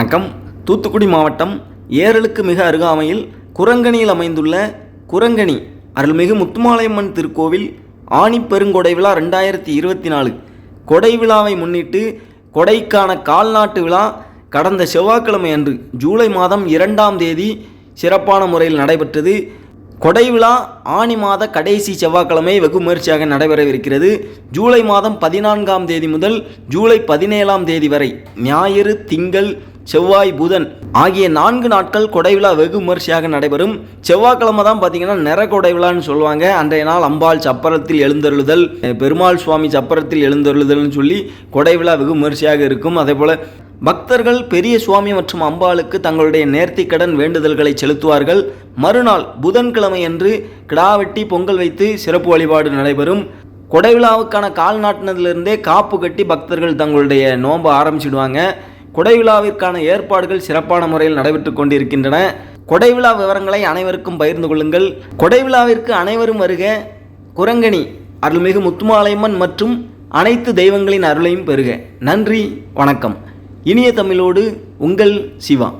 வணக்கம். தூத்துக்குடி மாவட்டம் ஏரலுக்கு மிக அருகாமையில் குரங்கணியில் அமைந்துள்ள குரங்கணி அருள்மிகு முத்துமாலையம்மன் திருக்கோவில் ஆணி பெருங்கொடை விழா ரெண்டாயிரத்தி இருபத்தி நாலு. கொடை விழாவை முன்னிட்டு கொடைக்கான கால்நாட்டு விழா கடந்த செவ்வாய்க்கிழமை அன்று ஜூலை மாதம் இரண்டாம் தேதி சிறப்பான முறையில் நடைபெற்றது. கொடை விழா ஆனி மாத கடைசி செவ்வாய்க்கிழமை வெகு முயற்சியாக நடைபெறவிருக்கிறது. ஜூலை மாதம் பதினான்காம் தேதி முதல் ஜூலை பதினேழாம் தேதி வரை ஞாயிறு திங்கள் செவ்வாய் புதன் ஆகிய நான்கு நாட்கள் கொடைவிழா வெகு விமர்சையாக நடைபெறும். செவ்வாய்க்கிழமை தான் பார்த்தீங்கன்னா நிற கொடைவிழான்னு சொல்லுவாங்க. அன்றைய நாள் அம்பாள் சப்பரத்தில் எழுந்தருளுதல் பெருமாள் சுவாமி சப்பரத்தில் எழுந்தருளுதல்னு சொல்லி கொடைவிழா வெகு விமர்சையாக இருக்கும். அதே போல் பக்தர்கள் பெரிய சுவாமி மற்றும் அம்பாளுக்கு தங்களுடைய நேர்த்திக்கடன் வேண்டுதல்களை செலுத்துவார்கள். மறுநாள் புதன்கிழமை அன்று கிடாவெட்டி பொங்கல் வைத்து சிறப்பு வழிபாடு நடைபெறும். கொடை விழாவுக்கான கால் நாட்டினதிலிருந்தே காப்பு கட்டி பக்தர்கள் தங்களுடைய நோன்பை ஆரம்பிச்சிடுவாங்க. கொடை விழாவிற்கான ஏற்பாடுகள் சிறப்பான முறையில் நடைபெற்று கொண்டிருக்கின்றன. கொடை விழா விவரங்களை அனைவருக்கும் பகிர்ந்து கொள்ளுங்கள். கொடை விழாவிற்கு அனைவரும் வருக. குரங்கணி அருள்மிகு முத்துமாலையம்மன் மற்றும் அனைத்து தெய்வங்களின் அருளையும் பெறுக. நன்றி வணக்கம். இனிய தமிழோடு உங்கள் சிவா.